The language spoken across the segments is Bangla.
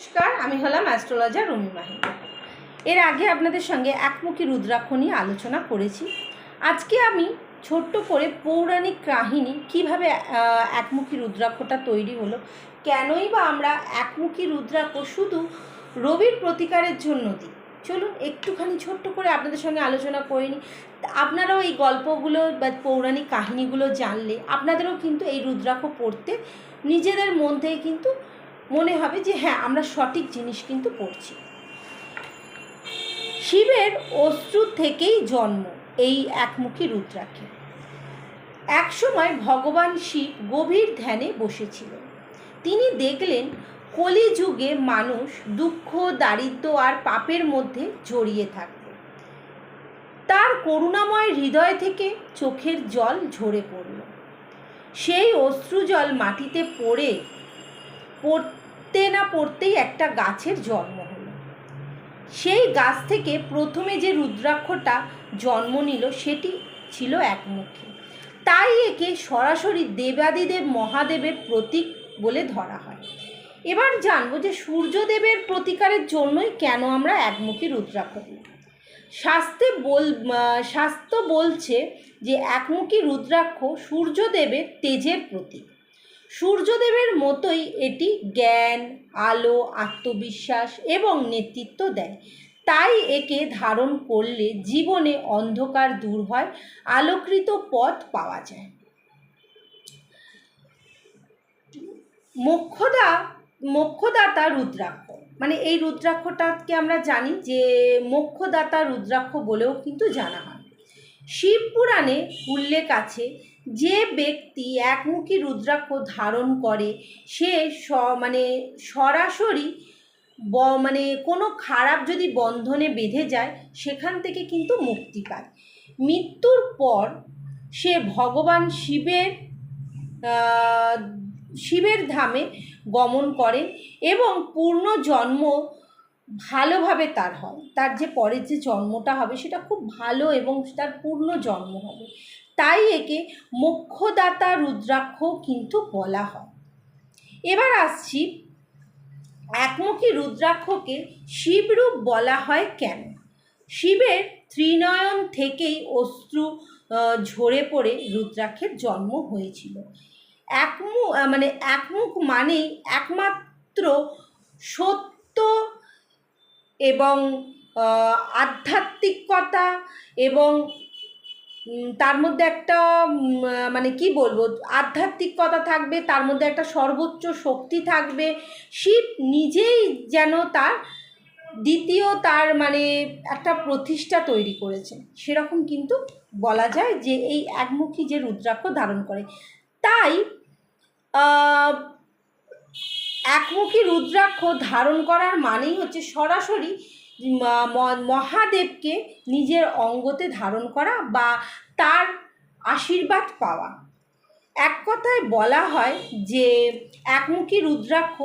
নমস্কার, আমি হলাম অ্যাস্ট্রোলজার রুমি মাহি এর আগে আপনাদের সঙ্গে একমুখী রুদ্রাক্ষ নিয়ে আলোচনা করেছি। আজকে আমি ছোট্ট করে পৌরাণিক কাহিনী কীভাবে একমুখী রুদ্রাক্ষটা তৈরি হলো, কেনই বা আমরা একমুখী রুদ্রাক্ষ শুধু রবির প্রতিকারের জন্য দিই? চলুন একটুখানি ছোট্ট করে আপনাদের সঙ্গে আলোচনা করে নিই। আপনারাও এই গল্পগুলো বা পৌরাণিক কাহিনীগুলো জানলে আপনাদেরও কিন্তু এই রুদ্রাক্ষ পড়তে নিজেদের থেকে কিন্তু মনে হবে যে হ্যাঁ আমরা সঠিক জিনিস কিন্তু পড়ছি। শিবের অশ্রু থেকেই জন্ম এই একমুখী রুদ্রাক্ষে। একসময় ভগবান শিব গভীর ধ্যানে বসেছিলেন তিনি দেখলেন কলিযুগে মানুষ দুঃখ, দারিদ্র আর পাপের মধ্যে জড়িয়ে থাকবে। তার করুণাময় হৃদয় থেকে চোখের জল ঝরে পড়ল। সেই অশ্রুজল মাটিতে পড়ে পড়তে না পড়তেই একটা গাছের জন্ম হলো। সেই গাছ থেকে প্রথমে যে রুদ্রাক্ষটা জন্ম নিল, সেটি ছিল একমুখী তাই একে সরাসরি দেবাদিদেব মহাদেবের প্রতীক বলে ধরা হয়। এবার জানব যে সূর্যদেবের প্রতিকারের জন্যই কেন আমরা একমুখী রুদ্রাক্ষ দিই শাস্ত্রে বল শাস্ত্র বলছে যে একমুখী রুদ্রাক্ষ সূর্যদেবের তেজের প্রতীক। সূর্যদেবের মতোই এটি জ্ঞান, আলো, আত্মবিশ্বাস এবং নেতৃত্ব দেয়। তাই একে ধারণ করলে জীবনে অন্ধকার দূর হয়, আলোকৃত পথ পাওয়া যায়। মোক্ষদা, মোক্ষদাতা রুদ্রাক্ষ। মানে এই রুদ্রাক্ষটাকে আমরা জানি যে মোক্ষদাতা রুদ্রাক্ষ বলেও কিন্তু জানা হয়। শিব পুরাণে উল্লেখ আছে, যে ব্যক্তি একমুখী রুদ্রাক্ষ ধারণ করে, সে স মানে সরাসরি ব মানে কোনো খারাপ যদি বন্ধনে বেঁধে যায়, সেখান থেকে কিন্তু মুক্তি পায়। মৃত্যুর পর সে ভগবান শিবের শিবের ধামে গমন করেন এবং পূর্ণ জন্ম ভালোভাবে তার হয়। তার যে পরের যে জন্মটা হবে সেটা খুব ভালো এবং তার পূর্ণ জন্ম হবে। তাই একে মোক্ষদাতা রুদ্রাক্ষ কিন্তু বলা হয়। এবার আসছি একমুখী রুদ্রাক্ষকে শিবরূপ বলা হয় কেন? শিবের ত্রিনয়ন থেকেই অশ্রু ঝরে পড়ে রুদ্রাক্ষের জন্ম হয়েছিল। একমু মানে একমুখ মানেই একমাত্র সত্য এবং আধ্যাত্মিকতা এবং তার মধ্যে একটা মানে কি বলব, আধ্যাত্মিকতা থাকবে, তার মধ্যে একটা সর্বোচ্চ শক্তি থাকবে। শিব নিজেই যেন তার দ্বিতীয় তার মানে একটা প্রতিষ্ঠা তৈরি করেছেন সেরকম কিন্তু বলা যায় যে এই একমুখী যে রুদ্রাক্ষ ধারণ করে। তাই একমুখী রুদ্রাক্ষ ধারণ করার মানেই হচ্ছে সরাসরি মহাদেবকে নিজের অঙ্গতে ধারণ করা বা তার আশীর্বাদ পাওয়া। এক কথায় বলা হয় যে একমুখী রুদ্রাক্ষ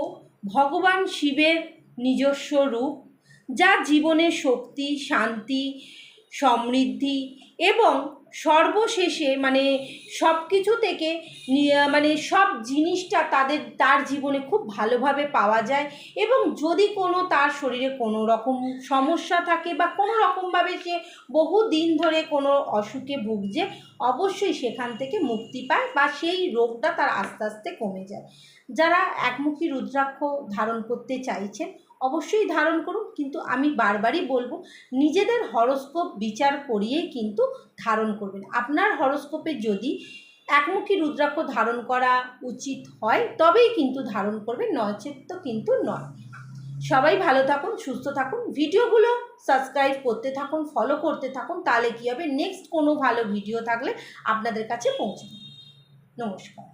ভগবান শিবের নিজস্ব রূপ, যা জীবনের শক্তি, শান্তি, সমৃদ্ধি এবং সর্বশেষে মানে সব কিছু থেকে মানে সব জিনিসটা তাদের, তার জীবনে খুব ভালোভাবে পাওয়া যায় এবং যদি কোনো তার শরীরে কোনো রকম সমস্যা থাকে বা কোনো রকমভাবে সে বহু দিন ধরে কোনো অসুখে ভুগছে, অবশ্যই সেখান থেকে মুক্তি পায় বা সেই রোগটা তার আস্তে আস্তে কমে যায়। যারা একমুখী রুদ্রাক্ষ ধারণ করতে চাইছেন অবশ্যই ধারণ করুন, কিন্তু আমি বারবারই বলব, নিজেদের হরস্কোপ বিচার করিয়েই কিন্তু ধারণ করবেন। আপনার হরস্কোপে যদি একমুখী রুদ্রাক্ষ ধারণ করা উচিত হয়, তবেই কিন্তু ধারণ করবেন, নচেত তো কিন্তু নয়। সবাই ভালো থাকুন, সুস্থ থাকুন, ভিডিওগুলো সাবস্ক্রাইব করতে থাকুন, ফলো করতে থাকুন, তাহলে কী হবে? নেক্সট কোনো ভালো ভিডিও থাকলে আপনাদের কাছে পৌঁছে। নমস্কার।